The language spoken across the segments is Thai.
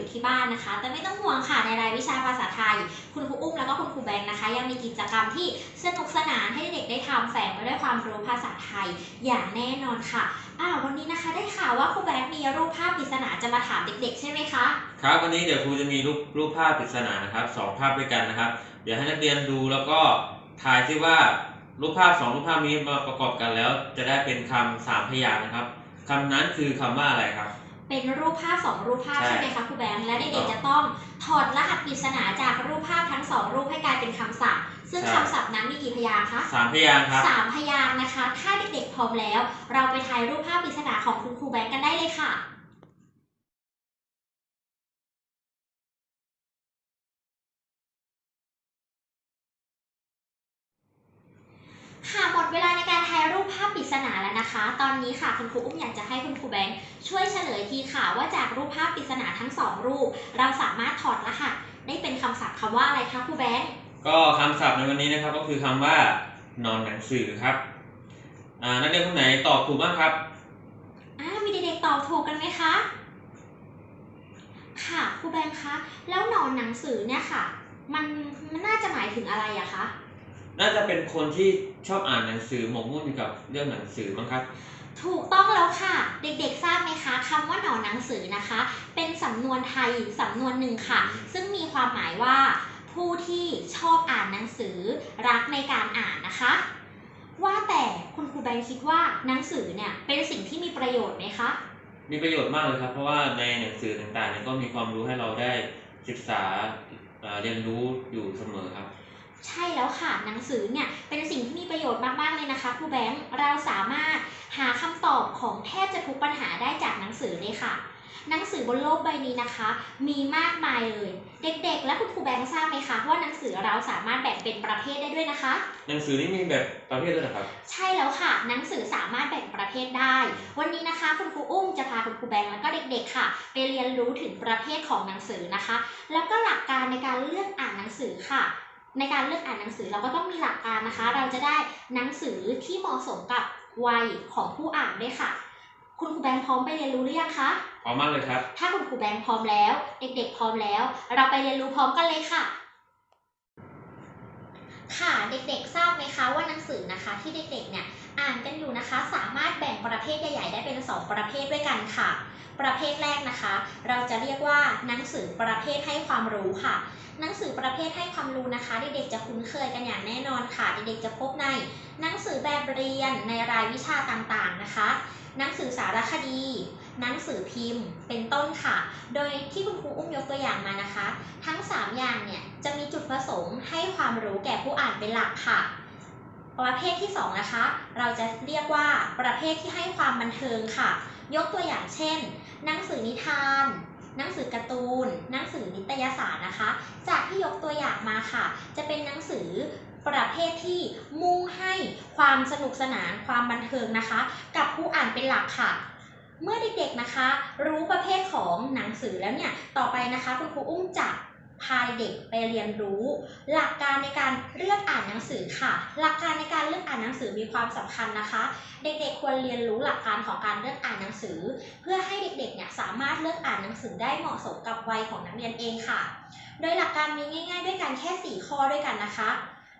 อยู่ที่บ้านนะคะ แต่ไม่ต้องห่วงค่ะในรายวิชาภาษาไทย คุณครูอุ้มแล้วก็คุณครูแบงค์นะคะ ยังมีกิจกรรมที่สนุกสนานให้เด็กได้ทำแฝงไปด้วยความรู้ภาษาไทยอย่างแน่นอนค่ะอ้าววันนี้นะคะได้ข่าวว่าครูแบงค์มีรูปภาพปริศนาจะมาถามเด็กๆ ใช่ไหมคะครับวันนี้เดี๋ยวครูจะมีรูปรูปภาพปริศนานะครับสองภาพด้วยกันนะครับ เดี๋ยวให้นักเรียนดูแล้วก็ทายซิว่ารูปภาพสองรูปภาพนี้มาประกอบกันแล้ว จะได้เป็นคำสามพยางค์นะครับคำนั้นคือคำว่าอะไรครับ เป็นรูปภาพสองรูปภาพใช่ใช่ไหมคะครูแบงค์และเด็กๆจะต้องถอดรหัสปริศนาจากรูปภาพทั้งสองรูปให้กลายเป็นคำศัพท์ ซึ่งคำศัพท์นั้นมีกี่พยางค์คะสามพยางค์ครับสามพยางค์นะคะ ถ้าเด็กๆพร้อมแล้ว เราไปทายรูปภาพปริศนาของคุณครูแบงค์กันได้เลยค่ะค่ะหมดเวลาในการทายรูปภาพปริ ศนาแล้วนะคะ ตอนนี้ค่ะคุณครูอุ้มอยากจะให้คุณครูแบงค์ช่วยเฉลยทีค่ะ ว่าจากรูปภาพปริศนาทั้งสองรูป เราสามารถถอดรหัสได้เป็นคำศัพท์คำว่าอะไรคะครูแบงค์ก็คำศัพท์ในวันนี้นะครับก็คือคำว่านอนหนังสือครับอ่านักเรียนคนไหนตอบถูกบ้างครับอ่ามีเด็กๆตอบถูกกันไหมคะ ค่ะครูแบงค์คะแล้วหนอนหนังสือเนี่ยค่ะ มันมันน่าจะหมายถึงอะไรอะคะ น่าจะเป็นคนที่ชอบอ่านหนังสือหมกมุ่นอยู่กับเรื่องหนังสือมั้งครับ ถูกต้องแล้วค่ะ เด็กๆทราบไหมคะคำว่าหนอนหนังสือนะคะ เป็นสำนวนไทยสำนวนหนึ่งค่ะ ซึ่งมีความหมายว่า ผู้ที่ชอบอ่านหนังสือรักในการอ่านนะคะ ว่าแต่คุณครูแบงค์คิดว่าหนังสือเนี่ยเป็นสิ่งที่มีประโยชน์ไหมคะ มีประโยชน์มากเลยครับ เพราะว่าในหนังสือต่างๆเนี่ยก็มีความรู้ให้เราได้ศึกษาเอ่อเรียนรู้อยู่เสมอครับ ใช่แล้วค่ะหนังสือเนี่ยเป็นสิ่งที่มีประโยชน์มากๆเลยนะคะครูแบงค์เราสามารถหาคำตอบของแทบจะทุกปัญหาได้จากหนังสือเลยค่ะ หนังสือบนโลกใบนี้นะคะ มีมากมายเลย เด็กๆ และคุณครูแบงค์ทราบไหมคะว่าหนังสือเราสามารถแบ่งเป็นประเภทได้ด้วยนะคะ หนังสือนี่มีแบบประเภทด้วยเหรอครับ ใช่แล้วค่ะ หนังสือสามารถแบ่งประเภทได้ วันนี้นะคะคุณครูอุ้มจะพาคุณครูแบงค์แล้วก็เด็ก ๆ ค่ะ ไปเรียนรู้ถึงประเภทของหนังสือนะคะ แล้วก็หลักการในการเลือกอ่านหนังสือค่ะ ในการเลือกอ่านหนังสือเราก็ต้องมีหลักการนะคะ เราจะได้หนังสือที่เหมาะสมกับวัยของผู้อ่านด้วยค่ะ คุณครูแบงค์พร้อมไปเรียนรู้หรือยังคะพร้อมมากเลยครับ ถ้าคุณครูแบงค์พร้อมแล้ว เด็กๆ พร้อมแล้ว เราไปเรียนรู้พร้อมกันเลยค่ะ ค่ะเด็กๆทราบไหมคะว่าหนังสือนะคะที่เด็กๆเนี่ยอ่านกันอยู่นะคะ สามารถแบ่งประเภทใหญ่ๆได้เป็น 2 ประเภทด้วยกันค่ะ ประเภทแรกนะคะ เราจะเรียกว่าหนังสือประเภทให้ความรู้ค่ะ หนังสือประเภทให้ความรู้นะคะเด็กๆจะคุ้นเคยกันอย่างแน่นอนค่ะ เด็กๆจะพบในหนังสือแบบเรียนในรายวิชาต่างๆนะคะ หนังสือสารคดีหนังสือพิมพ์เป็นต้นค่ะ โดยที่คุณครูอุ้มยกตัวอย่างมานะคะ ทั้ง 3 อย่างเนี่ยจะมีจุดประสงค์ให้ความรู้แก่ผู้อ่านเป็นหลักค่ะ ประเภทที่ 2 นะคะ เราจะเรียกว่าประเภทที่ให้ความบันเทิงค่ะ ยกตัวอย่างเช่น หนังสือนิทาน หนังสือการ์ตูน หนังสือนิตยสารนะคะ จากที่ยกตัวอย่างมาค่ะ จะเป็นหนังสือประเภทที่มุ่งให้ความสนุกสนานความบันเทิงนะคะ กับผู้อ่านเป็นหลักค่ะเมื่อเด็กๆนะคะ รู้ประเภทของหนังสือแล้วเนี่ย ต่อไปนะคะ คุณครูอุ้มจะ พาเด็กไปเรียนรู้ หลักการในการเลือกอ่านหนังสือค่ะ หลักการในการเลือกอ่านหนังสือมีความสำคัญนะคะ เด็กๆควรเรียนรู้หลักการของการเลือกอ่านหนังสือ เพื่อให้เด็กๆเนี่ยสามารถเลือกอ่านหนังสือได้เหมาะสมกับวัยของนักเรียนเองค่ะ โดยหลักการมีง่าย ๆ ด้วยกันแค่ 4 ข้อด้วยกันนะคะ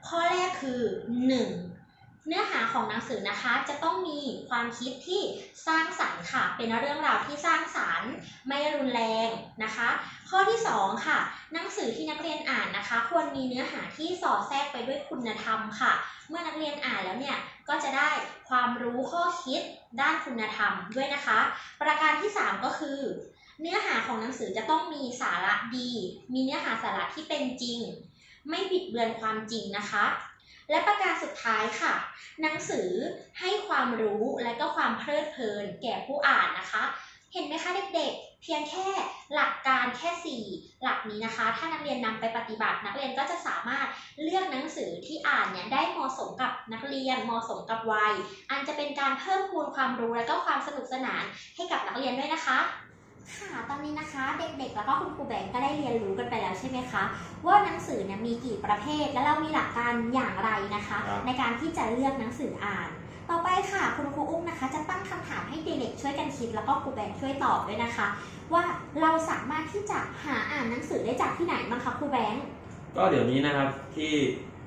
ข้อแรกคือ 1. เนื้อหาของหนังสือนะคะจะต้องมีความคิดที่สร้างสรรค์ค่ะ เป็นเรื่องราวที่สร้างสรรค์ไม่รุนแรงนะคะ ข้อที่ 2 ค่ะ หนังสือที่นักเรียนอ่านนะคะ ควรมีเนื้อหาที่สอดแทรกไปด้วยคุณธรรมค่ะ เมื่อนักเรียนอ่านแล้วเนี่ยก็จะได้ความรู้ข้อคิดด้านคุณธรรมด้วยนะคะ ประการที่ 3 ก็คือ เนื้อหาของหนังสือจะต้องมีสาระดี มีเนื้อหาสาระที่เป็นจริง ไม่บิดเบือนความจริงนะคะ และประการสุดท้ายค่ะ หนังสือให้ความรู้และก็ความเพลิดเพลินแก่ผู้อ่านนะคะ เห็นไหมคะเด็กๆ เพียงแค่หลักการแค่ 4 หลักนี้นะคะ ถ้านักเรียนนำไปปฏิบัติ นักเรียนก็จะสามารถเลือกหนังสือที่อ่านเนี่ยได้เหมาะสมกับนักเรียนเหมาะสมกับวัย อันจะเป็นการเพิ่มพูนความรู้และก็ความสนุกสนานให้กับนักเรียนด้วยนะคะ ค่ะตอนอนนี้นะคะเด็กๆ แล้วก็คุณครูแบงก์ก็ได้เรียนรู้กันไปแล้วใช่ไหมคะ ว่าหนังสือเนี่ยมีกี่ประเภท และเรามีหลักการอย่างไรนะคะ ครับ ในการที่จะเลือกหนังสืออ่าน ต่อไปค่ะ คุณครูอุ้มนะคะ จะตั้งคำถามให้เด็กๆช่วยกันคิด แล้วก็ครูแบงก์ช่วยตอบด้วยนะคะ ว่าเราสามารถที่จะหาอ่านหนังสือได้จากที่ไหนบ้างคะครูแบงค์ก็เดี๋ยวนี้นะครับที่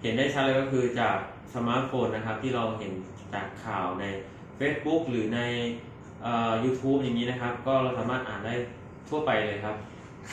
เห็นได้ชัดเลยก็คือจากสมาร์ทโฟนนะครับที่เราเห็นจากข่าวใน Facebook หรือใน เอ่อ YouTube อย่างนี้นะครับ ก็เราสามารถอ่านได้ทั่วไปเลยครับ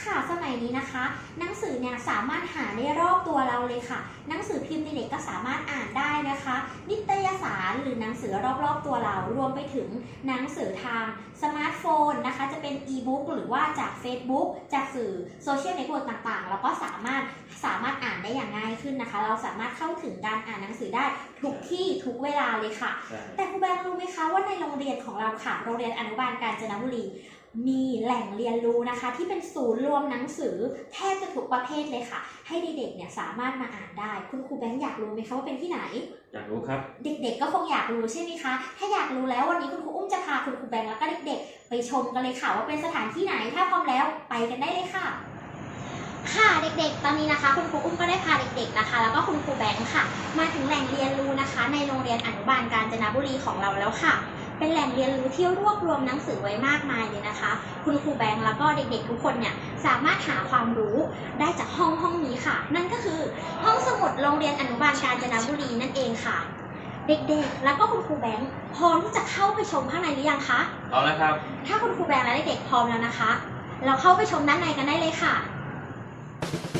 ค่ะสมัยนี้นะคะ หนังสือเนี่ยสามารถหาได้รอบตัวเราเลยค่ะ หนังสือพิมพ์เด็กๆก็สามารถอ่านได้นะคะ นิตยสารหรือหนังสือรอบๆตัวเรา รวมไปถึงหนังสือทางสมาร์ทโฟนนะคะ จะเป็นอีบุ๊กหรือว่าจาก Facebook จากสื่อโซเชียลเน็ตเวิร์กต่างๆแล้วก็สามารถสามารถอ่านได้อย่างง่ายขึ้นนะคะ เราสามารถเข้าถึงการอ่านหนังสือได้ทุกที่ทุกเวลาเลยค่ะใช่แต่ครูแบงค์รู้ไหมคะว่าในโรงเรียนของเราค่ะ โรงเรียนอนุบาลกาญจนบุรี มีแหล่งเรียนรู้นะคะ ที่เป็นศูนย์รวมหนังสือแทบจะทุกประเภทเลยค่ะ ให้เด็กๆเนี่ยสามารถมาอ่านได้ คุณครูแบงค์อยากรู้ไหมคะว่าเป็นที่ไหน อยากรู้ครับ เด็กๆก็คงอยากรู้ใช่ไหมคะ ถ้าอยากรู้แล้ววันนี้คุณครูอุ้มจะพาคุณครูแบงค์แล้วก็เด็กๆ ไปชมกันเลยค่ะ ว่าเป็นสถานที่ไหนถ้าพร้อมแล้วไปกันได้เลยค่ะค่ะเด็กๆ ตอนนี้นะคะ คุณครูอุ้มก็ได้พาเด็กๆนะคะ แล้วก็คุณครูแบงค์ค่ะ มาถึงแหล่งเรียนรู้นะคะ ในโรงเรียนอนุบาลกาญจนบุรีของเราแล้วค่ะ เป็นแหล่งเรียนรู้ที่รวบรวมหนังสือไว้มากมายเลยนะคะ คุณครูแบงค์แล้วก็เด็กๆทุกคนเนี่ยสามารถหาความรู้ได้จากห้องห้องนี้ค่ะ นั่นก็คือห้องสมุดโรงเรียนอนุบาลกาญจนบุรีนั่นเองค่ะ เด็กๆ แล้วก็คุณครูแบงค์พร้อมที่จะเข้าไปชมข้างในหรือยังคะเอาละครับ ถ้าคุณครูแบงค์และเด็กๆพร้อมแล้วนะคะ เราเข้าไปชมด้านในกันได้เลยค่ะค่ะ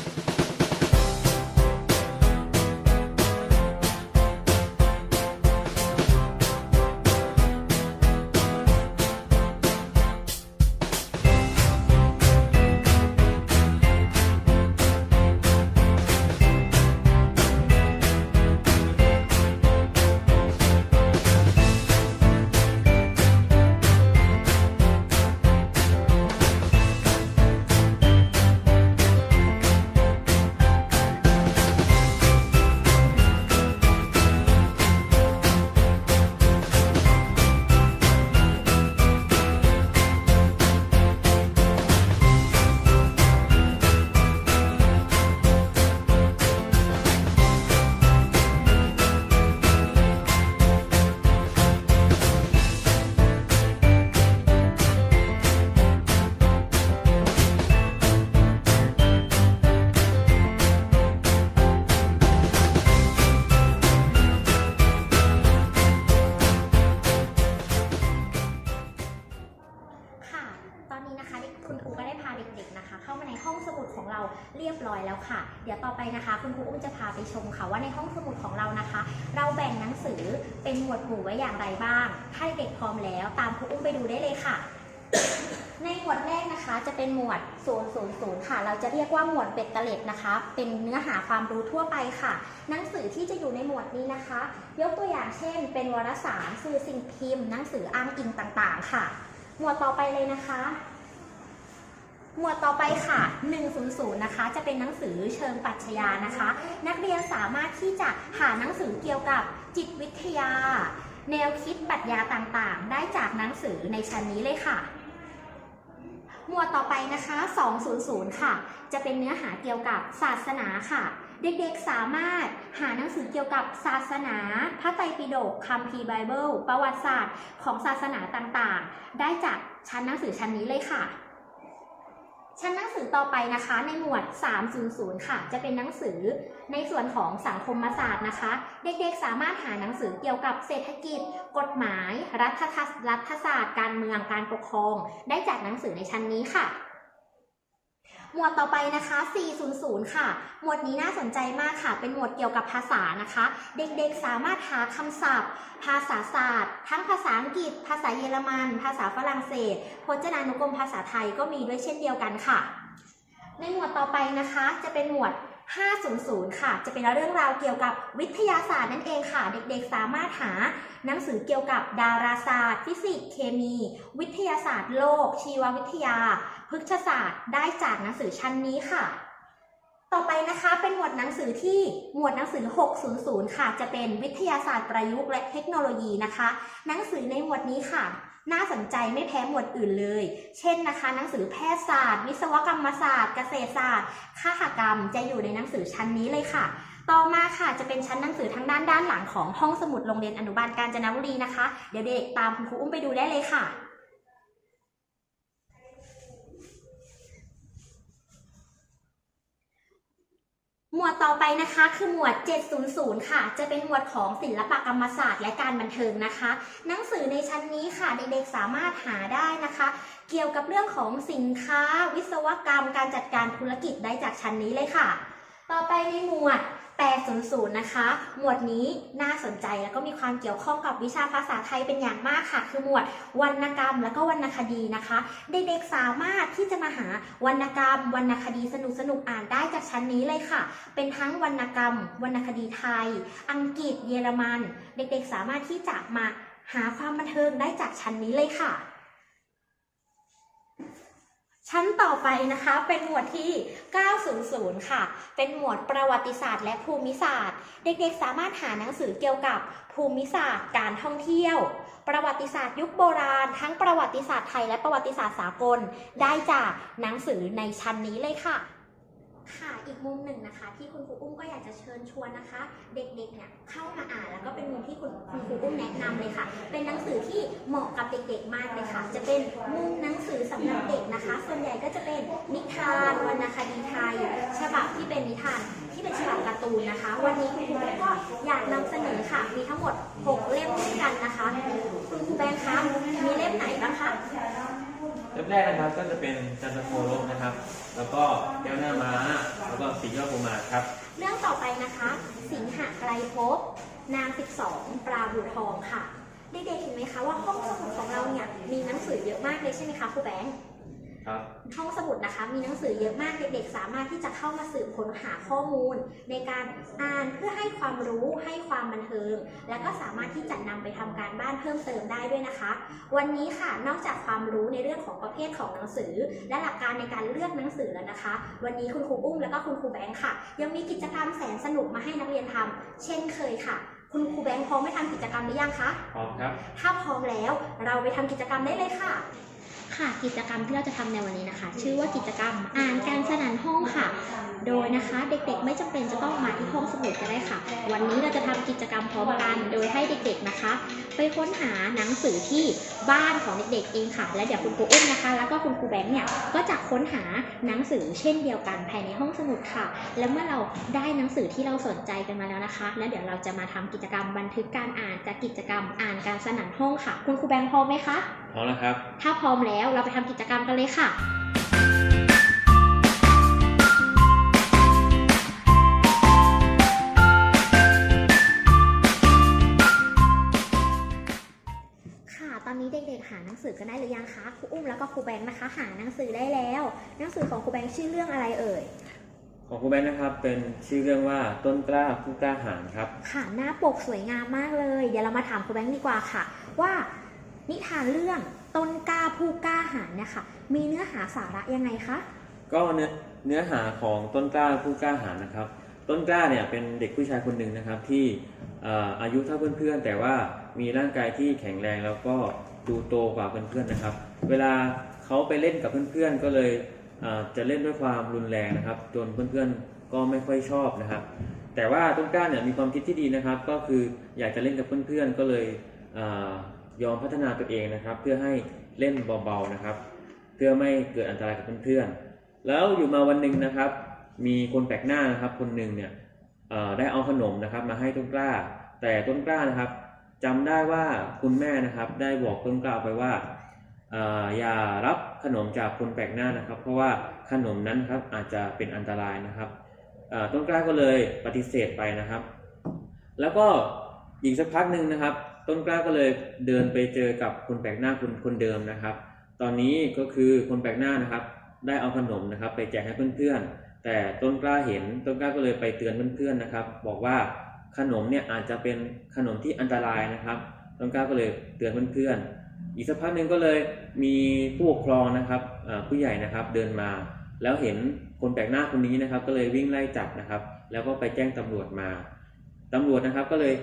นี้นะคะคุณครูก็ได้พาเด็กๆนะคะ เข้ามาในห้องสมุดของเราเรียบร้อยแล้วค่ะ เดี๋ยวต่อไปนะคะ คุณครูอุ้มจะพาไปชมค่ะว่าในห้องสมุดของเรานะคะ เราแบ่งหนังสือเป็นหมวดหมู่ไว้อย่างไรบ้างถ้าเด็กพร้อมแล้ว ตามครูอุ้มไปดูได้เลยค่ะ ในหมวดแรกนะคะจะเป็นหมวด 000 ค่ะ เราจะเรียกว่าหมวดเบ็ดเตล็ดนะคะ เป็นเนื้อหาความรู้ทั่วไปค่ะ หนังสือที่จะอยู่ในหมวดนี้นะคะ ยกตัวอย่างเช่น เป็นวารสารสื่อสิ่งพิมพ์ หนังสืออ้างอิงต่างๆ ค่ะ หมวดต่อไปเลยนะคะ หมวดต่อไปค่ะ 100 นะคะ จะเป็นหนังสือเชิงปรัชญานะคะ นักเรียนสามารถที่จะหาหนังสือเกี่ยวกับจิตวิทยา แนวคิดปรัชญาต่างๆ ได้จากหนังสือในชั้นนี้เลยค่ะ หมวดต่อไปนะคะ 200 ค่ะ จะเป็นเนื้อหาเกี่ยวกับศาสนาค่ะ เด็กๆสามารถหาหนังสือเกี่ยวกับศาสนา พระไตรปิฎกคัมภีร์ไบเบิล ประวัติศาสตร์ของศาสนาต่างๆ ได้จากชั้นหนังสือชั้นนี้เลยค่ะ ชั้นหนังสือต่อไปนะคะในหมวด 300 ค่ะ จะเป็นหนังสือในส่วนของสังคมศาสตร์นะคะ เด็กๆ สามารถหาหนังสือเกี่ยวกับเศรษฐกิจ กฎหมาย รัฐทัศรัฐศาสตร์ การเมือง การปกครอง ได้จากหนังสือในชั้นนี้ค่ะ หมวดต่อไปนะคะ 400 ค่ะ หมวดนี้น่าสนใจมากค่ะ เป็นหมวดเกี่ยวกับภาษานะคะ เด็กๆ สามารถหาคำศัพท์ ภาษาศาสตร์ ทั้งภาษาอังกฤษ ภาษาเยอรมัน ภาษาฝรั่งเศส พจนานุกรมภาษาไทยก็มีด้วยเช่นเดียวกันค่ะ ในหมวดต่อไปนะคะ จะเป็นหมวด 500 ค่ะ จะเป็นเรื่องราวเกี่ยวกับวิทยาศาสตร์นั่นเองค่ะ เด็กๆ สามารถหาหนังสือเกี่ยวกับดาราศาสตร์ ฟิสิกส์ เคมี วิทยาศาสตร์โลก ชีววิทยา พฤกษศาสตร์ ได้จากหนังสือชั้นนี้ค่ะ ต่อไปนะคะเป็นหมวดหนังสือที่หมวดหนังสือ 600 ค่ะ จะเป็นวิทยาศาสตร์ประยุกต์และเทคโนโลยีนะคะ หนังสือในหมวดนี้ค่ะ น่าสนใจไม่แพ้หมวดอื่นเลย เช่นนะคะ หนังสือแพทยศาสตร์ วิศวกรรมศาสตร์ เกษตรศาสตร์คหกรรม จะอยู่ในหนังสือชั้นนี้เลยค่ะ ต่อมาค่ะจะเป็นชั้นหนังสือทางด้านด้านหลังของห้องสมุดโรงเรียนอนุบาลกาญจนบุรีนะคะ เดี๋ยวเด็กตามคุณครูอุ้มไปดูได้เลยค่ะ หมวดต่อไปนะคะคือหมวด 700 ค่ะ จะเป็นหมวดของศิลปกรรมศาสตร์และการบันเทิงนะคะ หนังสือในชั้นนี้ค่ะเด็กๆสามารถหาได้นะคะ เกี่ยวกับเรื่องของสินค้า วิศวกรรม การจัดการธุรกิจได้จากชั้นนี้เลยค่ะ ต่อไปในหมวด 800 นะคะ หมวดนี้น่าสนใจแล้วก็มีความเกี่ยวข้องกับวิชาภาษาไทยเป็นอย่างมากค่ะ คือหมวดวรรณกรรม และก็วรรณคดีนะคะ เด็กๆสามารถที่จะมาหาวรรณกรรม วรรณคดีสนุกๆอ่านได้จากชั้นนี้เลยค่ะ เป็นทั้งวรรณกรรม วรรณคดีไทย อังกฤษ เยอรมัน เด็กๆสามารถที่จะมาหาความบันเทิงได้จากชั้นนี้เลยค่ะ ชั้นต่อไปนะคะเป็นหมวดที่ 900 ค่ะ เป็นหมวดประวัติศาสตร์และภูมิศาสตร์ เด็กๆ สามารถหาหนังสือเกี่ยวกับภูมิศาสตร์ การท่องเที่ยว ประวัติศาสตร์ยุคโบราณ ทั้งประวัติศาสตร์ไทยและประวัติศาสตร์สากล ได้จากหนังสือในชั้นนี้เลยค่ะ ค่ะอีกมุมหนึ่งนะคะ ที่คุณครูอุ้มก็อยากจะเชิญชวนนะคะ เด็กๆเนี่ยเข้ามาอ่านแล้วก็เป็นมุมที่คุณคุณครูอุ้มแนะนำเลยค่ะ เป็นหนังสือที่เหมาะกับเด็กๆมากเลยค่ะ จะเป็นมุมหนังสือสำหรับเด็กนะคะ ส่วนใหญ่ก็จะเป็นนิทานวรรณคดีไทยฉบับที่เป็นนิทานที่เป็นฉบับการ์ตูนนะคะ วันนี้คุณครูก็อยากนำเสนอค่ะ มีทั้งหมด 6 เล่มด้วยกันนะคะ คุณครูแบงค์คะมีเล่มไหนบ้างคะ เล่มแรกนะครับก็จะเป็นจันทโคลกนะครับ แล้วก็แก้วหน้าม้า แล้วก็สียอดกุมาครับ เรื่องต่อไปนะคะ สิงหะไกรภพนาง 12 ปลาบูทองค่ะ เด็กๆเห็นไหมคะว่าห้องสมุดของเราเนี่ยมีหนังสือเยอะมากเลยใช่ไหมคะครูแบงค์ ครับห้องสมุดนะคะมีหนังสือเยอะมากเด็กๆ สามารถที่จะเข้ามาสืบค้นหาข้อมูล ในการอ่านเพื่อให้ความรู้ให้ความบันเทิง และก็สามารถที่จะนำไปทำการบ้านเพิ่มเติมได้ด้วยนะคะ วันนี้ค่ะนอกจากความรู้ในเรื่องของประเภทของหนังสือ และหลักการในการเลือกหนังสือแล้วนะคะ วันนี้คุณครูอุ้มและก็คุณครูแบงค์ค่ะ ยังมีกิจกรรมแสนสนุกมาให้นักเรียนทำเช่นเคยค่ะคุณครูแบงค์พร้อมไม่ทำกิจกรรมหรือยังคะ พร้อมครับ ถ้าพร้อมแล้วเราไปทำกิจกรรมได้เลยค่ะ ค่ะกิจกรรมที่เราจะทำในวันนี้นะคะ ชื่อว่ากิจกรรมอ่านการสนันห้องค่ะ โดยนะคะเด็กๆ ไม่จำเป็นจะต้องมาที่ห้องสมุดก็ได้ค่ะ วันนี้เราจะทำกิจกรรมพร้อมกันโดยให้เด็กๆนะคะ ไปค้นหาหนังสือที่บ้านของเด็กๆเองค่ะ และเดี๋ยวคุณครูอุ้มนะคะ แล้วก็คุณครูแบงค์เนี่ยก็จะค้นหาหนังสือเช่นเดียวกันภายในห้องสมุดค่ะ และเมื่อเราได้หนังสือที่เราสนใจกันมาแล้วนะคะ แล้วเดี๋ยวเราจะมาทำกิจกรรมบันทึกการอ่านจากกิจกรรมอ่านการสนันห้องค่ะ คุณครูแบงค์พร้อมไหมคะพร้อมแล้วครับถ้าพร้อมแล้วเราไปทำกิจกรรมกันเลยค่ะ ค่ะ ตอนนี้เด็กๆหาหนังสือกันได้หรือยังคะครูอุ้มแล้วก็ครูแบงค์นะคะ หาหนังสือได้แล้ว หนังสือของครูแบงค์ชื่อเรื่องอะไรเอ่ย ของครูแบงค์นะครับ เป็นชื่อเรื่องว่าต้นกล้าผู้กล้าหาญครับ ค่ะหน้าปกสวยงามมากเลย เดี๋ยวเรามาถามครูแบงค์ดีกว่าค่ะ ว่านิทานเรื่อง ต้นกล้าผู้กล้าหาญเนี่ยค่ะ มีเนื้อหาสาระยังไงคะก็เนื้อเนื้อหาของต้นกล้าผู้กล้าหาญนะครับ ต้นกล้าเนี่ยเป็นเด็กผู้ชายคนหนึ่งนะครับที่อายุเท่าเพื่อนๆ แต่ว่ามีร่างกายที่แข็งแรงแล้วก็ดูโตกว่าเพื่อนๆนะครับ เวลาเขาไปเล่นกับเพื่อนๆก็เลยจะเล่นด้วยความรุนแรงนะครับ จนเพื่อนๆก็ไม่ค่อยชอบนะครับ แต่ว่าต้นกล้าเนี่ยมีความคิดที่ดีนะครับ ก็คืออยากจะเล่นกับเพื่อนๆก็เลย ยอมพัฒนาตัวเองนะครับ เพื่อให้เล่นเบาๆนะครับ เพื่อไม่เกิดอันตรายกับเพื่อนๆแล้วอยู่มาวันหนึ่งนะครับ มีคนแปลกหน้านะครับคนหนึ่งเนี่ยได้เอาขนมนะครับมาให้ต้นกล้า แต่ต้นกล้านะครับจำได้ว่าคุณแม่นะครับ ได้บอกต้นกล้าไปว่าอย่ารับขนมจากคนแปลกหน้านะครับ เพราะว่าขนมนั้นครับอาจจะเป็นอันตรายนะครับต้นกล้าก็เลยปฏิเสธไปนะครับ แล้วก็อีกสักพักหนึ่งนะครับ ต้นกล้าก็เลยเดินไปเจอกับคนแปลกหน้าคนคนเดิมนะครับ ตอนนี้ก็คือคนแปลกหน้านะครับ ได้เอาขนมนะครับ ไปแจกให้เพื่อนๆ แต่ต้นกล้าเห็นต้นกล้าก็เลยไปเตือนเพื่อนๆนะครับ บอกว่าขนมเนี่ยอาจจะเป็นขนมที่อันตรายนะครับ ต้นกล้าก็เลยเตือนเพื่อนๆ อีกสักพักหนึ่งก็เลยมีผู้ปกครองนะครับผู้ใหญ่นะครับเดินมา แล้วเห็นคนแปลกหน้าคนนี้นะครับ ก็เลยวิ่งไล่จับนะครับ แล้วก็ไปแจ้งตำรวจมาตำรวจนะครับก็เลย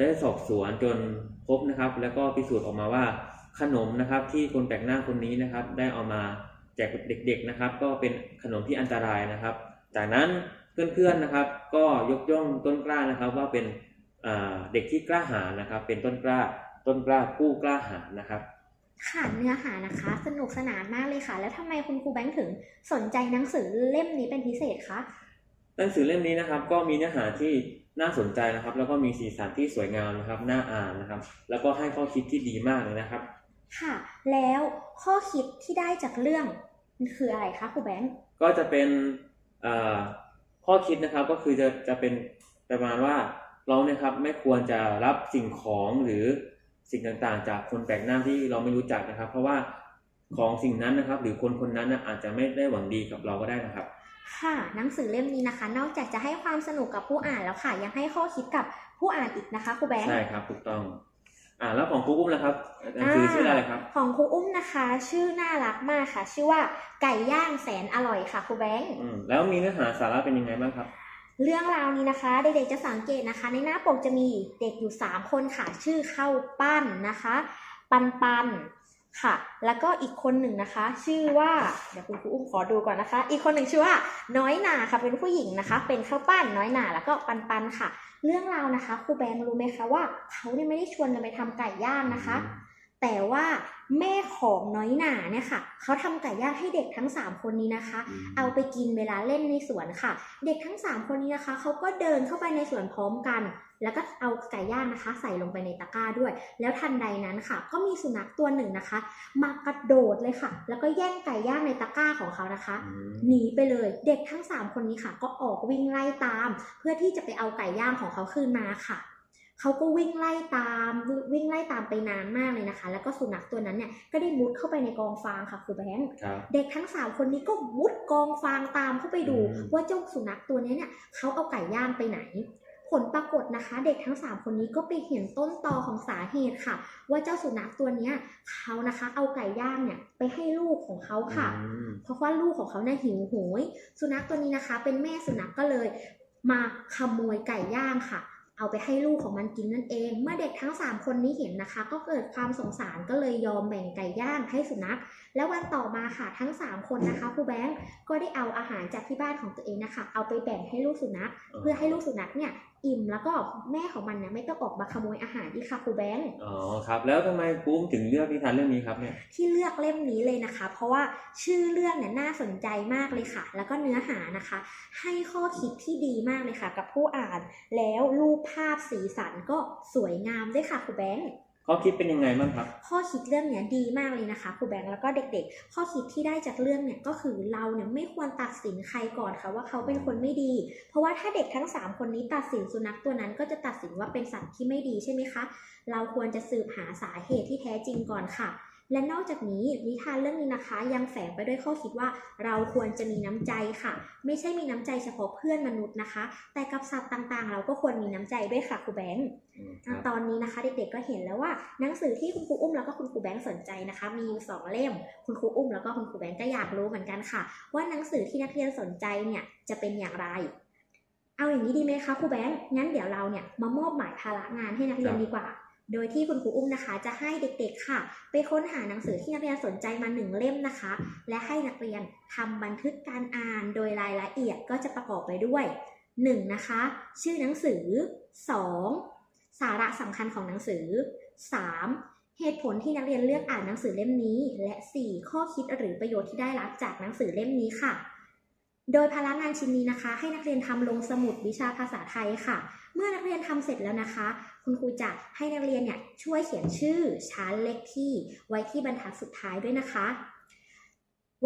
ได้สอบสวนจนพบนะครับ แล้วก็พิสูจน์ออกมาว่าขนมนะครับที่คนแปลกหน้าคนนี้นะครับ ได้เอามาแจกเด็ก ๆนะครับ ก็เป็นขนมที่อันตรายนะครับ จากนั้นเพื่อนๆนะครับ ก็ยกย่องต้นกล้านะครับ ว่าเป็นอ่าเด็กที่กล้าหาญนะครับ เป็นต้นกล้าต้นกล้าผู้กล้าหาญนะครับค่ะเนื้อหานะคะ สนุกสนานมากเลยค่ะ แล้วทำไมคุณครูแบงค์ถึงสนใจหนังสือเล่มนี้เป็นพิเศษคะหนังสือเล่มนี้นะครับ ก็มีเนื้อหาที่ น่าสนใจนะครับ แล้วก็มีสีสันที่สวยงามนะครับน่าอ่านนะครับ แล้วก็ให้ข้อคิดที่ดีมากเลยนะครับ ค่ะ แล้วข้อคิดที่ได้จากเรื่องคืออะไรคะครูแบงค์ก็จะเป็นเอ่อข้อคิดนะครับก็คือจะจะเป็นประมาณว่าเราเนี่ยครับไม่ควรจะรับสิ่งของหรือสิ่งต่างๆ จากคนแปลกหน้าที่เราไม่รู้จักนะครับ เพราะว่าของสิ่งนั้นนะครับ หรือคนคนนั้นนะอาจจะไม่ได้หวังดีกับเราก็ได้นะครับ ค่ะ หนังสือเล่มนี้นะคะ นอกจากจะให้ความสนุกกับผู้อ่านแล้วค่ะ ยังให้ข้อคิดกับผู้อ่านอีกนะคะครูแบงค์ ใช่ครับ ถูกต้อง อ่าแล้วของครูอุ้มนะครับหนังสือชื่ออะไรครับ ของครูอุ้มนะคะ ชื่อน่ารักมากค่ะ ชื่อว่าไก่ย่างแสนอร่อยค่ะครูแบงค์อืมแล้วมีเนื้อหาสาระเป็นยังไงบ้างครับ เรื่องราวนี้นะคะเด็กๆจะสังเกตนะคะ ในหน้าปกจะมีเด็กอยู่ 3 คนค่ะ ชื่อเข้าปั้นนะคะ ปันปัน ค่ะ แล้วก็อีกคนหนึ่งนะคะ ชื่อว่าเดี๋ยวคุณครูอุ้มขอดูก่อนนะคะ อีกคนหนึ่งชื่อว่า น้อยหนาค่ะ เป็นผู้หญิงนะคะ เป็นข้าวปั้นน้อยหนาแล้วก็ปันปันค่ะ เรื่องราวนะคะครูแบงค์รู้ไหมคะว่าเขาเนี่ยไม่ได้ชวนกันไปทำไก่ย่างนะคะ แต่ว่าแม่ของน้อยหนาเนี่ยค่ะเขาทำไก่ย่างให้เด็กทั้ง 3 คนนี้นะคะ เอาไปกินเวลาเล่นในสวนค่ะ เด็กทั้ง 3 คนนี้นะคะเขาก็เดินเข้าไปในสวนพร้อมกัน แล้วก็เอาไก่ย่างนะคะ ใส่ลงไปในตะกร้าด้วย แล้วทันใดนั้นค่ะ ก็มีสุนัขตัวหนึ่งนะคะ มากระโดดเลยค่ะ แล้วก็แย่งไก่ย่างในตะกร้าของเขานะคะอืมหนีไปเลยเด็กทั้ง 3 คนนี้ค่ะ ก็ออกวิ่งไล่ตาม เพื่อที่จะไปเอาไก่ย่างของเขาคืนมาค่ะ เขาก็วิ่งไล่ตามวิ่งไล่ตามไปนานมากเลยนะคะ แล้วก็สุนัขตัวนั้นเนี่ยก็ได้มุดเข้าไปในกองฟางค่ะครูแบงค์ครับเด็กทั้งสามคนนี้ก็มุดกองฟางตามเข้าไปดูอืมว่าเจ้าสุนัขตัวนี้เนี่ยเขาเอาไก่ย่างไปไหนผลปรากฏนะคะ เด็กทั้งสามคนนี้ก็ไปเห็นต้นตอของสาเหตุค่ะ ว่าเจ้าสุนัขตัวเนี้ยเขานะคะ เอาไก่ย่างเนี่ยไปให้ลูกของเขาค่ะอืมเพราะว่าลูกของเขาเนี่ยหิวโหย สุนัขตัวนี้นะคะ เป็นแม่สุนัขก็เลย มาขโมยไก่ย่างค่ะ เอาไปให้ลูกของมันกินนั่นเอง เมื่อเด็กทั้ง 3 คนนี้เห็นนะคะ ก็เกิดความสงสารก็เลยยอมแบ่งไก่ย่างให้สุนัข แล้ววันต่อมาค่ะทั้ง 3 คนนะคะครูแบงก์ก็ได้เอาอาหารจากที่บ้านของตัวเองนะคะ เอาไปแบ่งให้ลูกสุนัขเพื่อให้ลูกสุนัขเนี่ยอิ่มแล้วก็แม่ของมันเนี่ยไม่ต้องออกมาขโมยอาหารอีกค่ะครูแบงก์อ๋อครับแล้วทำไมครูอุ้มถึงเลือกนิทานเรื่องนี้ครับเนี่ยที่เลือกเล่มนี้เลยนะคะ เพราะว่าชื่อเรื่องเนี่ยน่าสนใจมากเลยค่ะ แล้วก็เนื้อหานะคะ ให้ข้อคิดที่ดีมากเลยค่ะ กับผู้อ่าน แล้วรูปภาพสีสันก็สวยงามด้วยค่ะครูแบงค์ ข้อคิดเป็นยังไงบ้างครับ ข้อคิดเรื่องเนี้ยดีมากเลยนะคะครูแบงค์แล้วก็เด็ก ๆ ข้อคิดที่ได้จากเรื่องเนี่ยก็คือเราเนี่ยไม่ควรตัดสินใครก่อนค่ะว่าเขาเป็นคนไม่ดี เพราะว่าถ้าเด็กทั้ง 3 คนนี้ตัดสินสุนัขตัวนั้นก็จะตัดสินว่าเป็นสัตว์ที่ไม่ดีใช่ไหมคะ เราควรจะสืบหาสาเหตุที่แท้จริงก่อนค่ะ และนอกจากนี้นิทานเรื่องนี้นะคะ ยังแฝงไปด้วยข้อคิดว่าเราควรจะมีน้ำใจค่ะ ไม่ใช่มีน้ำใจเฉพาะเพื่อนมนุษย์นะคะ แต่กับสัตว์ต่างๆ เราก็ควรมีน้ำใจด้วยค่ะครูแบงค์อืมคอะรับตอนนี้นะคะเด็กๆก็เห็นแล้วว่าหนังสือที่คุณครูอุ้มแล้วก็คุณครูแบงค์สนใจนะคะ มีอยู่สองเล่ม คุณครูอุ้มแล้วก็คุณครูแบงค์ก็อยากรู้เหมือนกันค่ะ ว่าหนังสือที่นักเรียนสนใจเนี่ยจะเป็นอย่างไรเอาอย่างนี้ดีไหมคะครูแบงค์งั้นเดี๋ยวเราเนี่ยมามอบหมายภาระงานให้นักเรียนดีกว่า โดยที่คุณครูอุ้มนะคะ จะให้เด็กๆค่ะ ไปค้นหาหนังสือที่นักเรียนสนใจมาหนึ่งเล่มนะคะ และให้นักเรียนทำบันทึกการอ่านโดยรายละเอียดก็จะประกอบไปด้วย 1. นะคะ ชื่อหนังสือ 2. สาระสำคัญของหนังสือ 3. เหตุผลที่นักเรียนเลือกอ่านหนังสือเล่มนี้ และ 4. ข้อคิดหรือประโยชน์ที่ได้รับจากหนังสือเล่มนี้ค่ะโดยภาระงานชิ้นนี้นะคะ ให้นักเรียนทำลงสมุดวิชาภาษาไทยค่ะ เมื่อนักเรียนทำเสร็จแล้วนะคะ คุณครูจะให้นักเรียนเนี่ยช่วยเขียนชื่อชั้นเลขที่ไว้ที่บรรทัดสุดท้ายด้วยนะคะ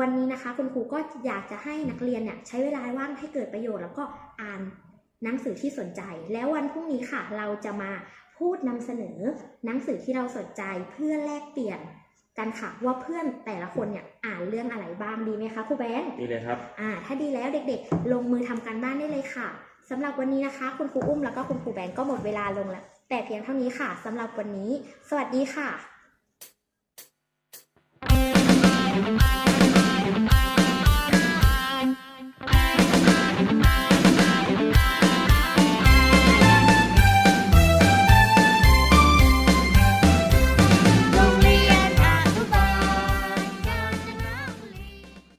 วันนี้นะคะคุณครูก็อยากจะให้นักเรียนเนี่ยใช้เวลาว่างให้เกิดประโยชน์แล้วก็อ่านหนังสือที่สนใจ แล้ววันพรุ่งนี้ค่ะ เราจะมาพูดนำเสนอหนังสือที่เราสนใจเพื่อแลกเปลี่ยนกันค่ะว่าเพื่อนแต่ละคนเนี่ยอ่านเรื่องอะไรบ้างดีไหมคะครูแบงค์ดีเลยครับอ่าถ้าดีแล้วเด็กๆ ลงมือทำการบ้านได้เลยค่ะสำหรับวันนี้นะคะ คุณครูอุ้มแล้วก็คุณครูแบงก์ก็หมดเวลาลงแล้ว แต่เพียงเท่านี้ค่ะสำหรับวันนี้ สวัสดีค่ะ